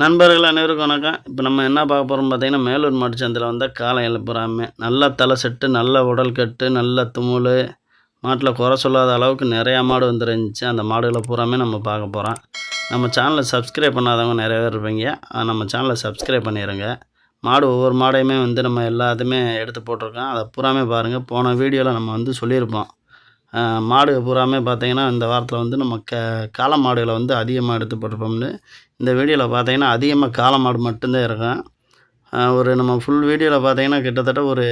நண்பர்கள் அனைவருக்கும் வணக்கம். இப்போ நம்ம என்ன பார்க்க போகிறோம் பார்த்தீங்கன்னா மேலூர் மாட்டுச்சந்தையில் வந்து காலை எழுப்புறாமல் நல்ல தலை செட்டு நல்ல உடல் கட்டு நல்ல துமுல் மாட்டில் குறை சொல்லாத அளவுக்கு நிறையா மாடு வந்துருந்துச்சு. அந்த மாடுகளை பூராமே நம்ம பார்க்க போகிறோம் நம்ம சேனலை சப்ஸ்கிரைப் பண்ணாதவங்க நிறைய பேர் இருப்பீங்க. நம்ம சேனலை சப்ஸ்கிரைப் பண்ணிடுங்க மாடு ஒவ்வொரு மாடையுமே வந்து நம்ம எல்லாத்தையுமே எடுத்து போட்டிருக்கோம். அதை பூராமே பாருங்கள் போன வீடியோவில் நம்ம வந்து சொல்லியிருப்போம். மாடு பூராமே பார்த்தீங்கன்னா இந்த வாரத்தில் வந்து நம்ம க காளை மாடுகளை வந்து அதிகமாக எடுத்து போட்டிருப்போம்னு இந்த வீடியோவில் பார்த்தீங்கன்னா அதிகமாக காளை மாடு மட்டும்தான் இருக்கும். ஒரு நம்ம ஃபுல் வீடியோவில் பார்த்தீங்கன்னா கிட்டத்தட்ட ஒரு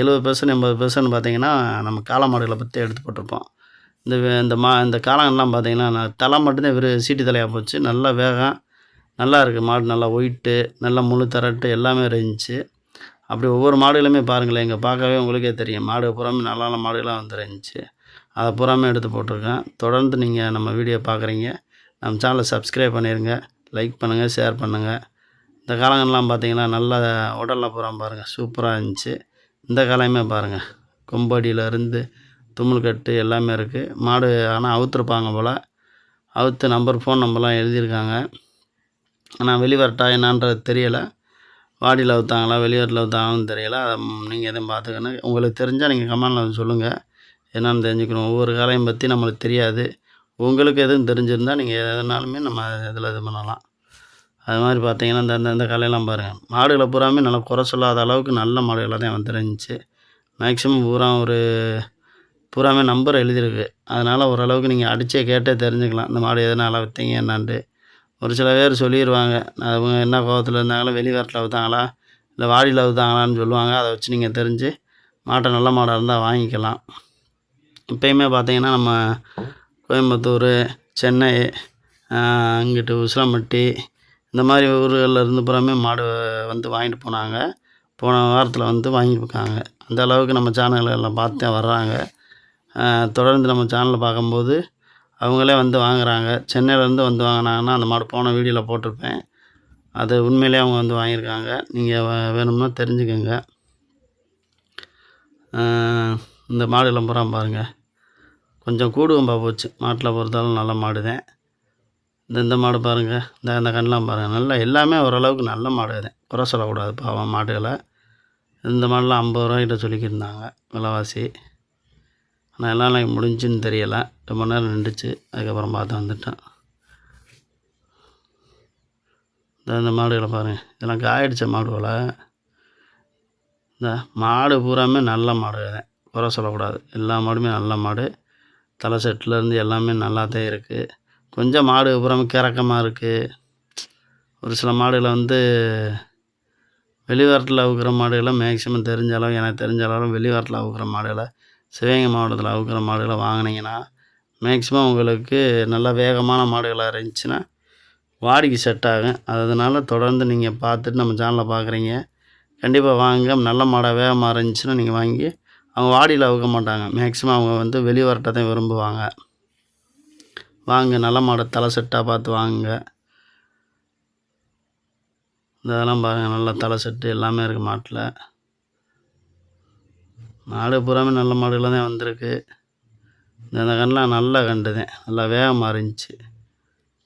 எழுபது பெர்சன்ட் எண்பது பெர்சன்ட் பார்த்தீங்கன்னா நம்ம காளை மாடுகளை பற்றி எடுத்து போட்டிருப்போம் இந்த வே- இந்த மா இந்த காலங்கள்லாம் பார்த்தீங்கன்னா நான் தலை மட்டும்தான் வெறும் சீட்டு தலையாக போச்சு. நல்லா வேகம் நல்லா இருக்குது மாடு நல்லா ஒயிட்டு நல்லா முழு தரட்டு எல்லாமே இருந்துச்சு. அப்படி ஒவ்வொரு மாடுகளுமே பாருங்களேன் இங்கே பார்க்கவே உங்களுக்கே தெரியும். மாடு பூராமே நல்ல நல்ல மாடுகளாக வந்துருந்துச்சு. அதை பூராமே எடுத்து போட்டிருக்கேன். தொடர்ந்து நீங்கள் நம்ம வீடியோ பார்க்குறீங்க. நம்ம சேனலை சப்ஸ்கிரைப் பண்ணிடுங்க லைக் பண்ணுங்கள் ஷேர் பண்ணுங்கள் இந்த காலங்கள்லாம் பார்த்தீங்கன்னா நல்ல உடலில் பூரா பாருங்கள் சூப்பராக இருந்துச்சு. இந்த காலையுமே பாருங்கள் கொம்படியிலேருந்து தும்மல் கட்டு எல்லாமே இருக்குது மாடு ஆனால் அவுத்துருப்பாங்க போல். அவுத்து நம்பர் ஃபோன் நம்பர்லாம் எழுதியிருக்காங்க. ஆனால் வெளிவரட்டா என்னான்றது தெரியலை. வாடியில் அவுத்தாங்களா வெளியூரில் அவுத்தாங்களான்னு தெரியல. அதை நீங்கள் எதுவும் பார்த்துக்கணும். உங்களுக்கு தெரிஞ்சால் நீங்கள் கமெண்டில் வந்து சொல்லுங்கள் என்னென்னு தெரிஞ்சுக்கணும். ஒவ்வொரு காலையும் பற்றி நம்மளுக்கு தெரியாது. உங்களுக்கு எதுவும் தெரிஞ்சிருந்தால் நீங்கள் எதுனாலுமே நம்ம இதில் இது பண்ணலாம். அது மாதிரி பார்த்தீங்கன்னா இந்த அந்த இந்த காலையெல்லாம் பாருங்கள் மாடுகளை பூராமே நல்லா குறை சொல்லாத அளவுக்கு நல்ல மாடுகளாக தான் வந்துருந்துச்சு மேக்ஸிமம் பூரா ஒரு பூராமே நம்பர் எழுதியிருக்கு. அதனால் ஓரளவுக்கு நீங்கள் அடித்தே கேட்டே தெரிஞ்சுக்கலாம். இந்த மாடு எதனால் விற்றீங்க என்னான்ட்டு. ஒரு சில பேர் சொல்லிடுவாங்க அவங்க என்ன கோபத்தில் இருந்தாங்களோ வெளிவரத்தில் அவுத்தாங்களா இல்லை வாடியில் அவுத்தாங்களான்னு சொல்லுவாங்க. அதை வச்சு நீங்கள் தெரிஞ்சு மாட்டை நல்ல மாடாக இருந்தால் வாங்கிக்கலாம். இப்போயுமே பார்த்திங்கன்னா நம்ம கோயம்புத்தூர் சென்னை அங்கிட்டு உசிலம்பட்டி இந்த மாதிரி ஊர்களில் இருந்து புறமே மாடு வந்து வாங்கிட்டு போனாங்க. போன வாரத்தில் வந்து வாங்கியிருக்காங்க அந்த அளவுக்கு நம்ம சேனல்கள் எல்லாம் பார்த்து வர்றாங்க தொடர்ந்து நம்ம சேனலை பார்க்கும்போது அவங்களே வந்து வாங்குறாங்க. சென்னையிலேருந்து வந்து வாங்கினாங்கன்னா அந்த மாடு போன வீடியோவில் போட்டிருப்பேன். அது உண்மையிலேயே அவங்க வந்து வாங்கியிருக்காங்க. நீங்கள் வேணும்னா தெரிஞ்சுக்கோங்க. இந்த மாடுலாம் பூரா பாருங்கள் கொஞ்சம் கூடுவம்பா போச்சு. மாட்டில் பொறுத்தாலும் நல்ல மாடு தான் இந்த இந்த மாடு பாருங்கள் இந்த இந்த கண்ணெலாம் பாருங்கள் நல்லா எல்லாமே ஓரளவுக்கு நல்ல மாடு தான் குறை சொல்லக்கூடாது பாவம் மாடுகளை. இந்த மாடெலாம் ஐம்பது ரூபாய்கிட்ட சொல்லிக்கிருந்தாங்க விலைவாசி. ஆனால் எல்லாம் எனக்கு முடிஞ்சுன்னு தெரியலை. ரொம்ப நேரம் நின்றுச்சு. அதுக்கப்புறம் பார்த்து வந்துட்டேன். இந்த இந்த மாடுகளை பாருங்கள் இதெல்லாம் காயடிச்ச மாடுகளை? இந்த மாடு பூராமே நல்ல மாடு தான் குறை சொல்லக்கூடாது. எல்லா மாடுமே நல்ல மாடு. தலை செட்டிலேருந்து எல்லாமே நல்லா தான் இருக்குது கொஞ்சம் மாடு பூராமே கிறக்கமாக இருக்குது ஒரு சில மாடுகளை வந்து வெளிவாரத்தில் அவுக்கிற மாடுகளை மேக்ஸிமம் தெரிஞ்ச அளவு எனக்கு தெரிஞ்ச அளவு வெளிவாரத்தில் அவுக்கிற மாடுகளை சிவகங்கை மாவட்டத்தில் அவுக்கிற மாடுகளை வாங்கினீங்கன்னா மேக்ஸிமம் உங்களுக்கு நல்ல வேகமான மாடுகளாக இருந்துச்சுன்னா வாடிக்கு செட் ஆகும். அதனால் தொடர்ந்து நீங்கள் பார்த்துட்டு நம்ம சேனலில் பார்க்குறீங்க. கண்டிப்பாக வாங்க. நல்ல மாடாக வேகமாக இருந்துச்சுன்னா நீங்கள் வாங்கி அவங்க வாடியில் அவுக்க மாட்டாங்க. மேக்ஸிமம் அவங்க வந்து வெளிவரட்டை தான் விரும்புவாங்க. வாங்க. நல்ல மாடை தலை செட்டாக பார்த்து வாங்குங்க. இந்த இதெல்லாம் பாருங்கள் நல்ல தலை செட்டு எல்லாமே இருக்குது மாட்டில். மாடு பூராமே நல்ல மாடுகளாக தான் வந்திருக்கு. இந்த கண்ணெலாம் நல்லா கண்டுதேன் நல்லா வேகமாக இருந்துச்சு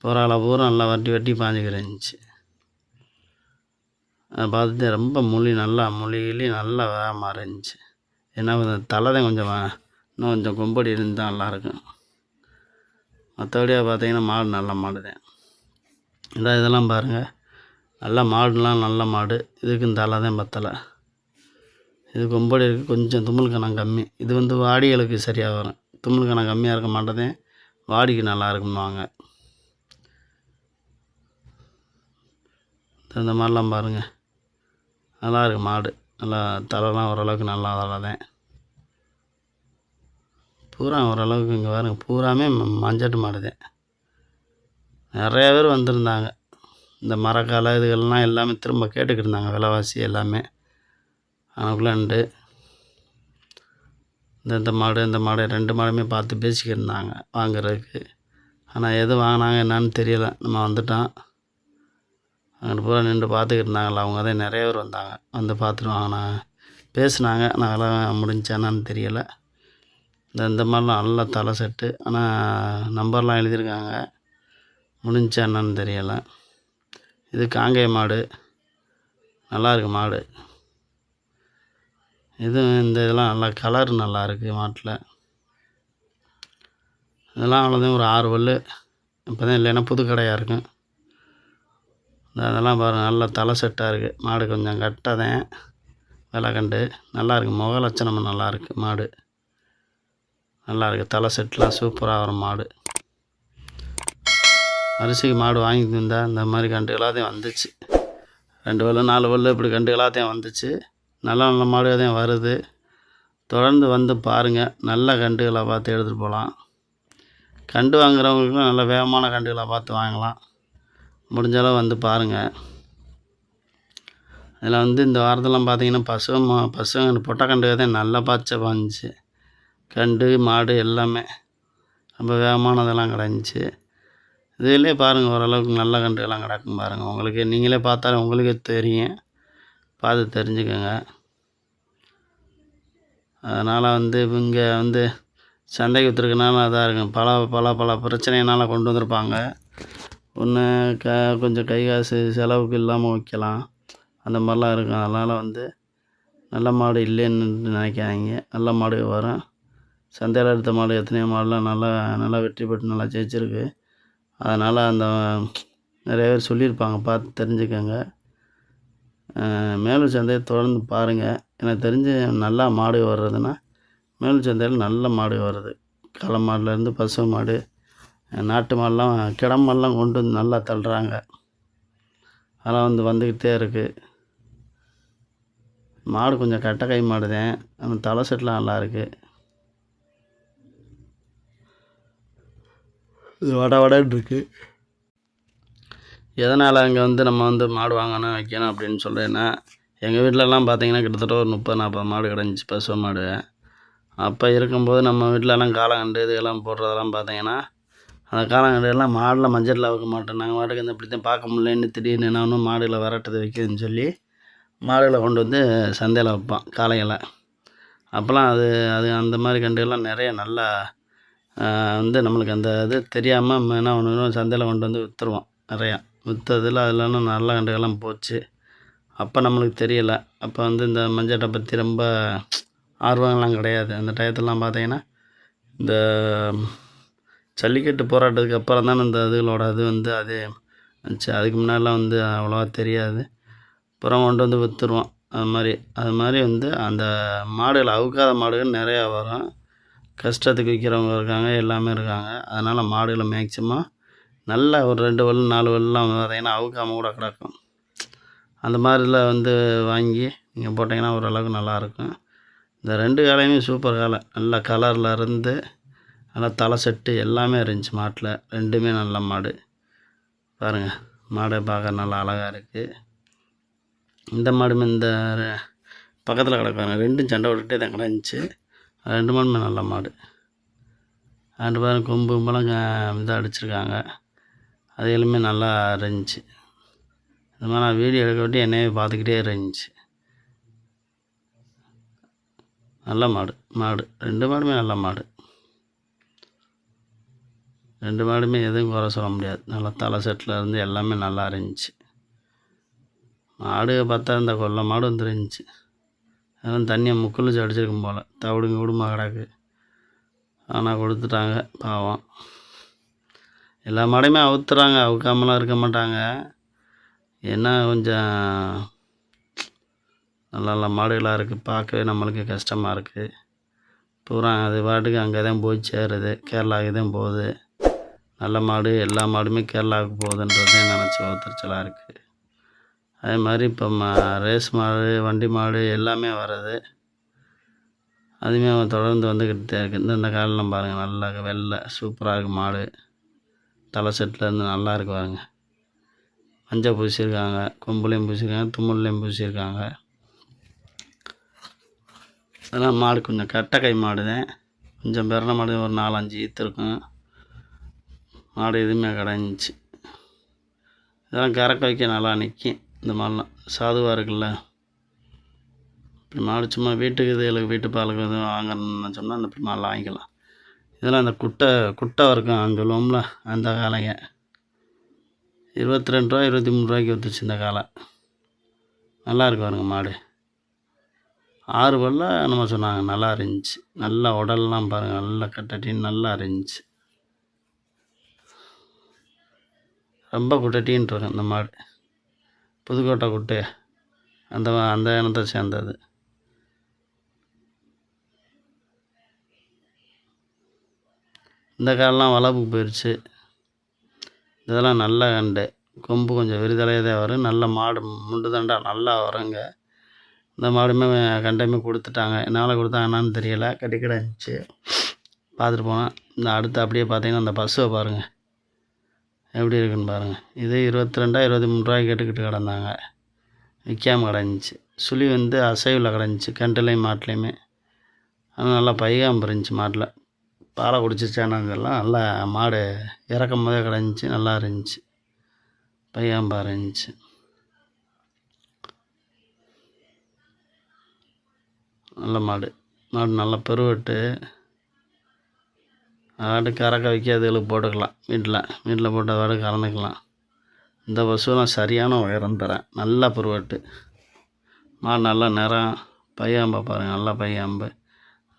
புறால பூரா நல்லா வட்டி வட்டி பாஞ்சுக்கு அதை பார்த்துட்டு ரொம்ப மொழி நல்லா மொழிகிலி நல்லா வேகமாக இருந்துச்சு ஏன்னா கொஞ்சம் தலை தான் கொஞ்சம் இன்னும் கொஞ்சம் கொம்படி இருந்தால் நல்லாயிருக்கும். மற்றபடியாக பார்த்தீங்கன்னா மாடு நல்ல மாடு தான். இதெல்லாம் பாருங்கள் நல்ல மாடுலாம் நல்ல மாடு. இதுக்கும் தலை தான் பத்தலை. இது கொம்படி இருக்குது கொஞ்சம் தும்மல் கணம் கம்மி. இது வந்து வாடிகளுக்கு சரியாக வரும். தும்மல் கணம் கம்மியாக இருக்க மாட்டதே வாடிக்கு நல்லா இருக்கும்வாங்க இந்த- மாதிரிலாம் பாருங்கள் நல்லா இருக்கு மாடு. நல்லா தலைலாம் ஓரளவுக்கு நல்லா தான் பூரா ஓரளவுக்கு இங்கே பாருங்க பூராமே மஞ்சட்டு மாடு தான் நிறைய பேர் வந்திருந்தாங்க. இந்த மரக்கால இதுகள்லாம் எல்லாமே திரும்ப கேட்டுக்கிட்டு இருந்தாங்க விலைவாசி எல்லாமே. அதுக்குள்ளண்டு இந்த இந்த மாடு இந்த மாடு ரெண்டு மாடுமே பார்த்து பேசிக்கிட்டு இருந்தாங்க வாங்குறதுக்கு. ஆனால் எது வாங்கினாங்க என்னன்னு தெரியலை. நம்ம வந்துட்டோம். அங்கே பூரா நின்று பார்த்துக்கிருந்தாங்களா அவங்க தான் நிறைய பேர் வந்தாங்க. வந்து பார்த்துட்டு வாங்கினாங்க. பேசுனாங்க. நான் அதெல்லாம் முடிஞ்சா என்னன்னு தெரியலை. இந்த இந்த மாதிரிலாம் நல்லா தலை செட்டு. ஆனால் நம்பர்லாம் எழுதியிருக்காங்க. முடிஞ்சானான்னு தெரியலை. இது காங்கேய மாடு. நல்லாயிருக்கு மாடு. இது இந்த இதெல்லாம் நல்லா கலர் நல்லா இருக்குது மாட்டில். இதெல்லாம் அவ்வளோதான் ஒரு ஆறு பல் இப்போ தான் இல்லைன்னா புது கடையாக இருக்கும். அதெல்லாம் பாருங்கள் நல்லா தலை செட்டாக இருக்குது மாடு கொஞ்சம் கட்டதேன் விலை கண்டு. நல்லாயிருக்கு. முகலட்சணமும் முக லட்சணமும் மாடு. நல்லாயிருக்கு. தலை செட்டெலாம் சூப்பராக வரும் மாடு. அரிசிக்கு மாடு வாங்கி தந்தால் இந்த மாதிரி கண்டு எல்லாத்தையும் வந்துச்சு. ரெண்டு பல்லு நாலு பல்லு இப்படி கண்டு எல்லாத்தையும் வந்துச்சு. நல்ல நல்ல மாடு தான் வருது. தொடர்ந்து வந்து பாருங்கள் நல்ல கண்டுகளை பார்த்து எடுத்துகிட்டு போகலாம். கண்டு வாங்குறவங்களுக்கும் நல்ல வேகமான கண்டுகளை பார்த்து வாங்கலாம். முடிஞ்சளவு வந்து பாருங்கள் அதில் வந்து இந்த வாரத்தெல்லாம் பார்த்தீங்கன்னா பசு மா பசு பொட்டை கண்டு தான் நல்லா பச்சை பாஞ்சிச்சு. கண்டு மாடு எல்லாமே ரொம்ப வேகமானதெல்லாம் கிடந்துச்சு இதிலே பாருங்கள் ஓரளவுக்கு நல்ல கண்டுகள்லாம் கிடக்கும் பாருங்கள் உங்களுக்கு நீங்களே பார்த்தாலே உங்களுக்கே தெரியும். பார்த்து தெரிஞ்சுக்கோங்க. அதனால் வந்து இங்கே வந்து சந்தைக்கு விற்றுருக்கனால அதாக இருக்கும் பல பல பல பிரச்சனையினால் கொண்டு வந்திருப்பாங்க. ஒன்று க கொஞ்சம் கை காசு செலவுக்கு இல்லாமல் வைக்கலாம். அந்த மாதிரிலாம் இருக்கும். அதனால் வந்து நல்ல மாடு இல்லைன்னு நினைக்காதீங்க. நல்ல மாடு வரும். சந்தையில் எடுத்த மாடு எத்தனையோ மாடுலாம் நல்லா நல்லா வெற்றி பெற்று நல்லா ஜெயிச்சிருக்கு. அதனால் அந்த நிறைய பேர் சொல்லியிருப்பாங்க. பார்த்து தெரிஞ்சுக்கோங்க. மேலூர் சந்தையை தொடர்ந்து பாருங்கள் எனக்கு தெரிஞ்சு நல்லா மாடு வர்றதுன்னா மேலூர் சந்தையில் நல்ல மாடு வருது களை மாடுலேருந்து பசு மாடு நாட்டு மாடெலாம் கிடம் மாடுலாம் கொண்டு வந்து நல்லா தள்ளுறாங்க. அதெல்லாம் வந்து வந்துக்கிட்டே இருக்குது மாடு கொஞ்சம் கட்டை கை மாடுதேன் அந்த தலை செட்டெலாம் நல்லாயிருக்கு இது வட வடன்னு இருக்குது எதனால் அங்கே வந்து நம்ம வந்து மாடு வாங்கணும் வைக்கணும் அப்படின்னு சொல்கிறேன்னா எங்கள் வீட்டிலலாம் பார்த்தீங்கன்னா கிட்டத்தட்ட ஒரு முப்பது நாற்பது மாடு கிடந்துச்சு பசு மாடு. அப்போ இருக்கும்போது நம்ம வீட்டிலலாம் காளங்கண்டு இதுகெல்லாம் போடுறதெல்லாம் பார்த்தீங்கன்னா அந்த காளங்கண்டு எல்லாம் மாடில் மஞ்சளில் வைக்க மாட்டோம். நாங்கள் மாட்டுக்கு இந்த இப்படி தான் பார்க்க முடியலன்னு திடீர்னு என்ன ஒன்றும் மாடுகளை விரட்டுது வைக்குதுன்னு சொல்லி மாடுகளை கொண்டு வந்து சந்தையில் வைப்போம் காளைகளை. அப்போல்லாம் அது அது அந்த மாதிரி கண்டுகள்லாம் நிறைய நல்லா வந்து நம்மளுக்கு அந்த இது தெரியாமல் என்ன ஒன்று சந்தையில் கொண்டு வந்து விற்றுருவோம் நிறையா. விற்றதில் அதெல்லாம் நல்ல கண்டுகளாம் போச்சு. அப்போ நம்மளுக்கு தெரியலை. அப்போ வந்து இந்த மஞ்சட்டை பற்றி ரொம்ப ஆர்வம்லாம் கிடையாது. அந்த டயத்துலலாம் பார்த்தீங்கன்னா இந்த ஜல்லிக்கட்டு போராட்டத்துக்கு அப்புறம் தானே இந்த இதுகளோட இது வந்து அது வந்துச்சு. அதுக்கு முன்னாடிலாம் வந்து அவ்வளோவா தெரியாது. அப்புறம் கொண்டு வந்து விற்றுருவோம் அது மாதிரி அது மாதிரி வந்து அந்த மாடுகள் அவுக்காத மாடுகள் நிறையா வரும். கஷ்டத்துக்கு விற்கிறவங்க இருக்காங்க எல்லாமே இருக்காங்க. அதனால் மாடுகளை மேக்சிமம் நல்லா ஒரு ரெண்டு வல் நாலு வல்லாம் பார்த்தீங்கன்னா அவுக்காமல் கூட கிடக்கும். அந்த மாதிரிலாம் வந்து வாங்கி நீங்கள் போட்டிங்கன்னா ஓரளவுக்கு நல்லாயிருக்கும். இந்த ரெண்டு காலையுமே சூப்பர் காலை நல்லா கலரில் இருந்து நல்லா தலை செட்டு எல்லாமே இருந்துச்சு மாட்டில். ரெண்டுமே நல்ல மாடு. பாருங்கள் மாடை பார்க்க நல்லா அழகாக இருக்குது இந்த மாடுமே இந்த பக்கத்தில் கிடக்காங்க ரெண்டும் சண்டை விட்டுட்டே தான் கிடந்துச்சு. ரெண்டு மாடுமே நல்ல மாடு. ரெண்டு பேரும் கொம்பு கும்பலாம் இதாக அடிச்சிருக்காங்க. அது எல்லாமே நல்லா இருந்துச்சு. இந்த மாதிரி நான் வீடியோ எடுக்க விட்டு என்னையே பார்த்துக்கிட்டே இருந்துச்சு. நல்ல மாடு மாடு. ரெண்டு மாடுமே நல்ல மாடு. ரெண்டு மாடுமே எதுவும் குறை சொல்ல முடியாது. நல்லா தலை செட்டில் இருந்து எல்லாமே நல்லா இருந்துச்சு. மாடு பார்த்தா இந்த கொல்லை மாடு வந்துருந்துச்சு. அதெல்லாம் தண்ணியை முக்குளிச்சு அடிச்சிருக்கும் போல். தவிடுங்க விடுமா கிடக்கு. ஆனால் கொடுத்துட்டாங்க பாவம். எல்லா மாடையுமே அவுத்துறாங்க. அவுக்காமலாம் இருக்க மாட்டாங்க. ஏன்னா கொஞ்சம் நல்ல நல்ல மாடுகளாக இருக்குது பார்க்கவே நம்மளுக்கு கஷ்டமாக இருக்குது பூரா அது பாட்டுக்கு அங்கே தான் போய் சேருது. கேரளாவுக்கு தான் போகுது. நல்ல மாடு எல்லா மாடுமே கேரளாவுக்கு போகுதுன்றதே நினச்சி ஒத்துச்சலாக இருக்குது அதே மாதிரி இப்போ மா ரேஸ் மாடு வண்டி மாடு எல்லாமே வருது அதுவுமே தொடர்ந்து வந்துக்கிட்டு தான் இருக்குது இந்த இந்த பாருங்கள் நல்லா வெள்ளை சூப்பராக இருக்குது மாடு. தலை செட்டில் இருந்து நல்லா இருக்கு பாருங்க மஞ்சள் பூசியிருக்காங்க கொம்புலேயும் பூசியிருக்காங்க தும்முல்லையும் பூசியிருக்காங்க அதெல்லாம் மாடு கொஞ்சம் கட்டை கை மாடு தான் கொஞ்சம் பிறந்த மாடு ஒரு நாலஞ்சு ஈத்து இருக்கும். மாடு எதுவுமே கடைஞ்சிச்சு. இதெல்லாம் கறக்க வைக்க நல்லா நிற்கும் இந்த மாதிரிலாம் சாதுவாக இருக்குல்ல. இப்படி மாடு சும்மா வீட்டுக்கு இதுகளுக்கு வீட்டு பாலுக்கு எதுவும் வாங்கணும்னு சொன்னால் அந்த இப்படி வாங்கிக்கலாம். இதெல்லாம் அந்த குட்டை குட்டை இருக்கும் சொல்லுவோம்ல அந்த காலங்க. இருபத்தி ரெண்டு ரூபா இருபத்தி மூணு ரூபாய்க்கு விற்றுச்சு இந்த காலை. நல்லாயிருக்கு பாருங்க மாடு. ஆறு பல்ல நம்ம சொன்னாங்க நல்லா இருந்துச்சு. நல்லா உடல்லாம் பாருங்கள் நல்லா கட்டட்டின்னு நல்லா இருந்துச்சு. ரொம்ப குட்டட்டின்ட்டு இருக்கும் இந்த மாடு. புதுக்கோட்டை குட்டை. அந்த அந்த இனத்தை சேர்ந்தது. இந்த காலெலாம் வளர்ப்பு போயிடுச்சு இதெல்லாம் நல்ல கண்டு. கொம்பு கொஞ்சம் விரிதலையாக தான் வரும். நல்ல மாடு முண்டு தண்டா நல்லா வருங்க. இந்த மாடுமே கண்டையுமே கொடுத்துட்டாங்க. என்னால் கொடுத்தாங்கன்னு தெரியலை. கட்டிக்கிட இருந்துச்சு. பார்த்துட்டு போனேன் இந்த அடுத்து அப்படியே பார்த்தீங்கன்னா அந்த பஸ்ஸை பாருங்கள் எப்படி இருக்குன்னு பாருங்கள் இது இருபத்தி ரெண்டா இருபத்தி மூணு ரூபாய்க்கு கேட்டுக்கிட்டு கிடந்தாங்க. விற்காம கிடந்துச்சு. சுழி வந்து அசைவில் கிடந்துச்சு. கண்டுலையும் மாட்டுலையுமே. ஆனால் நல்லா பைகாம்பு இருந்துச்சு மாட்டில். பாலை குடிச்சிச்சானதெல்லாம் நல்லா மாடு இறக்கும் போதே கிடந்துச்சு நல்லா இருந்துச்சு. பையாம்பா இருந்துச்சு. நல்ல மாடு. மாடு நல்ல பெருவெட்டு. ஆடு கறக்க வைக்காததுகளுக்கு போட்டுக்கலாம் வீட்டில். வீட்டில் போட்டு அதோட கறந்துக்கலாம். இந்த பசுலாம் சரியான உயரம் தரேன் நல்லா பருவட்டு. மாடு நல்லா நிறம். பையாம்பை பாருங்கள் நல்லா பையாம்பு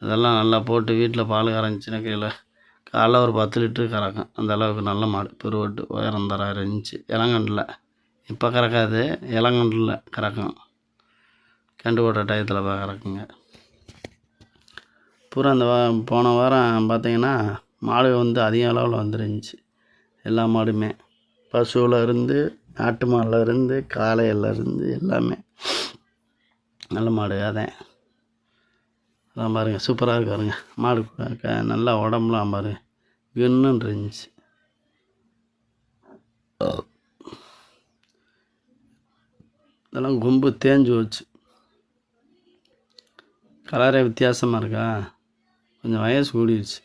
இதெல்லாம் நல்லா போட்டு வீட்டில் பால் கறந்துச்சுன்னா கீழே காலைல ஒரு பத்து லிட்ரு கறக்கும். அந்த அளவுக்கு நல்ல மாடு. பெருவெட்டு உயரம் தர இருந்துச்சு இளங்கண்டில் இப்போ கறக்காது. இளங்கண்டில் கறக்கும். கண்டு போட்ட டயத்தில் போய் கறக்குங்க. பூரா அந்த வா போன வாரம் பார்த்தீங்கன்னா மாடு வந்து அதிக அளவில் வந்துருந்துச்சு. எல்லா மாடுமே. பசுவில் இருந்து நாட்டு மாடில் இருந்து காளையில இருந்து எல்லாமே. நல்ல மாடு அதான். அதான் பாருங்கள் சூப்பராக இருக்காருங்க மாடு நல்லா உடம்புலாம் பாரு கன்னுன்னு இருந்துச்சு. இதெல்லாம் கொம்பு தேஞ்சு போச்சு. கலரே வித்தியாசமாக இருக்கா? கொஞ்சம் வயசு கூடிடுச்சு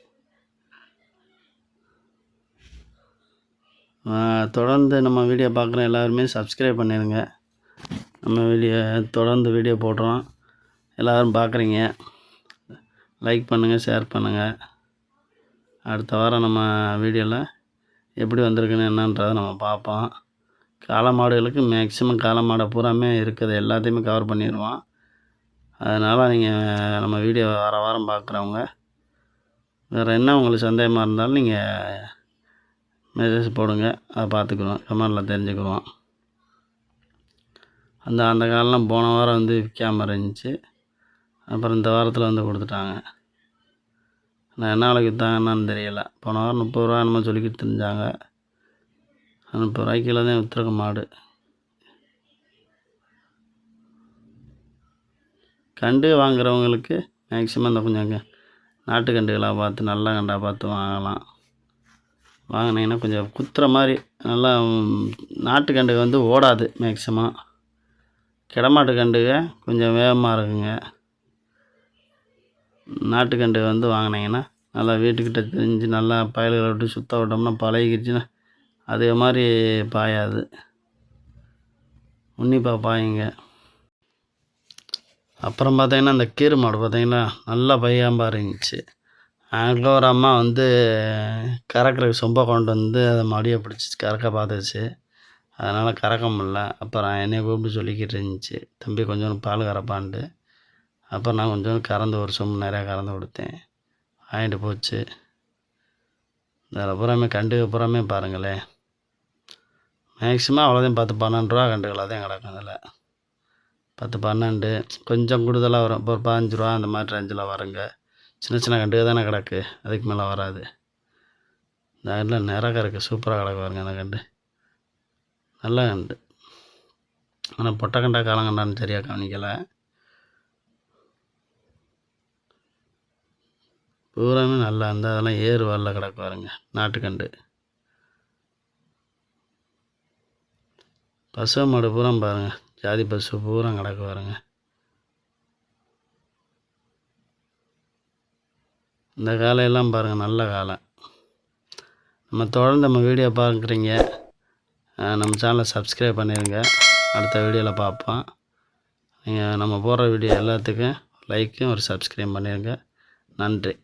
தொடர்ந்து நம்ம வீடியோ பார்க்குற எல்லாருமே சப்ஸ்கிரைப் பண்ணிடுங்க நம்ம வீடியோ தொடர்ந்து வீடியோ போடுறோம். எல்லோரும் பார்க்குறீங்க. லைக் பண்ணுங்கள் ஷேர் பண்ணுங்கள் அடுத்த வாரம் நம்ம வீடியோவில் எப்படி வந்திருக்குன்னு என்னன்றதை நம்ம பார்ப்போம். காளை மாடுகளுக்கு மேக்ஸிமம் காளை மாடை பூராமே இருக்குது. எல்லாத்தையுமே கவர் பண்ணிடுவோம். அதனால் நீங்கள் நம்ம வீடியோ வார வாரம் பார்க்குறவங்க வேறு என்ன உங்களுக்கு சந்தேகமாக இருந்தாலும் நீங்கள் மெசேஜ் போடுங்க. அதை பார்த்துக்குறோம் கமெண்டில் தெரிஞ்சுக்குவோம். அந்த அந்த காலம்லாம் போன வாரம் வந்து விற்காமல் இருந்துச்சு. அப்புறம் இந்த வாரத்தில் வந்து கொடுத்துட்டாங்க. நான் என்ன விலைக்கு விற்றாங்கன்னு தெரியல. போன வாரம் முப்பது ரூபா என்னமோ சொல்லிக்கிட்டு தெரிஞ்சாங்க முப்பது ரூபாய்க்கு கீழே தான் விற்றுருக்கு மாடு. கண்டு வாங்குறவங்களுக்கு மேக்ஸிமம் இந்த கொஞ்சம் நாட்டு கண்டுகளாக பார்த்து நல்ல கண்டாக பார்த்து வாங்கலாம். வாங்கினீங்கன்னா கொஞ்சம் குத்துற மாதிரி நல்லா நாட்டு கண்டுக வந்து ஓடாது மேக்ஸிமம் கிடமாட்டு கண்டுக கொஞ்சம் வேகமாக இருக்குங்க. நாட்டுக்கண்டு வந்து வாங்கினீங்கன்னா நல்லா வீட்டுக்கிட்ட தெரிஞ்சு நல்லா பயல்களை விட்டு சுத்த விட்டோம்னா பழகிடுச்சுன்னா அதே மாதிரி பாயாது. உன்னிப்பாக பாயுங்க. அப்புறம் பார்த்தீங்கன்னா இந்த கீறு மாடு பார்த்தீங்கன்னா நல்லா பையாம்பா இருந்துச்சு. அங்கே ஒரு அம்மா வந்து கறக்கிறதுக்கு சொம்ப கொண்டு வந்து அதை மடியை பிடிச்சி கறக்க பார்த்துச்சு. அதனால் கறக்க முடில அப்புறம் என்னை கூப்பிட்டு சொல்லிக்கிட்டு இருந்துச்சு தம்பி கொஞ்சம் பால் கறப்பான்ட்டு. அப்புறம் நான் கொஞ்சம் கறந்து ஒரு சொம்பு நிறையா கறந்து கொடுத்தேன். வாங்கிட்டு போச்சு. இதில் பூராமே கண்டு பூராமே பாருங்களேன் மேக்ஸிமம் அவ்வளோதான் பத்து பன்னெண்டு ரூபா கண்டுகளாக தான் கிடக்கும் அதில் பத்து பன்னெண்டு கொஞ்சம் கூடுதலாக வரும். இப்போ ஒரு பதினஞ்சு ரூபா அந்த மாதிரி ரேஞ்சில் வருங்க. சின்ன சின்ன கண்டுக தானே கிடக்கு. அதுக்கு மேலே வராது. இந்த கண்டில் நிறக்க இருக்குது சூப்பராக கிடக்கு பாருங்க அந்த கண்டு. நல்ல கண்டு. ஆனால் பொட்டக்கண்டா காலங்கண்டான்னு சரியாக கவனிக்கலை. பூராமே நல்லா இருந்தால் அதெல்லாம் ஏறு வரல கிடக்கு பாருங்க நாட்டுக்கண்டு பசு மாடு பூரா பாருங்க ஜாதி பசு பூரா கிடக்கு பாருங்க. இந்த காலையெல்லாம் பாருங்கள் நல்ல காலம் நம்ம தொடர்ந்து நம்ம வீடியோ பார்க்குறீங்க நம்ம சேனலை சப்ஸ்கிரைப் பண்ணிடுங்க அடுத்த வீடியோவில் பார்ப்போம். நீங்கள் நம்ம போடுற வீடியோ எல்லாத்துக்கும் லைக்கும் ஒரு சப்ஸ்கிரைப் பண்ணிடுங்க நன்றி.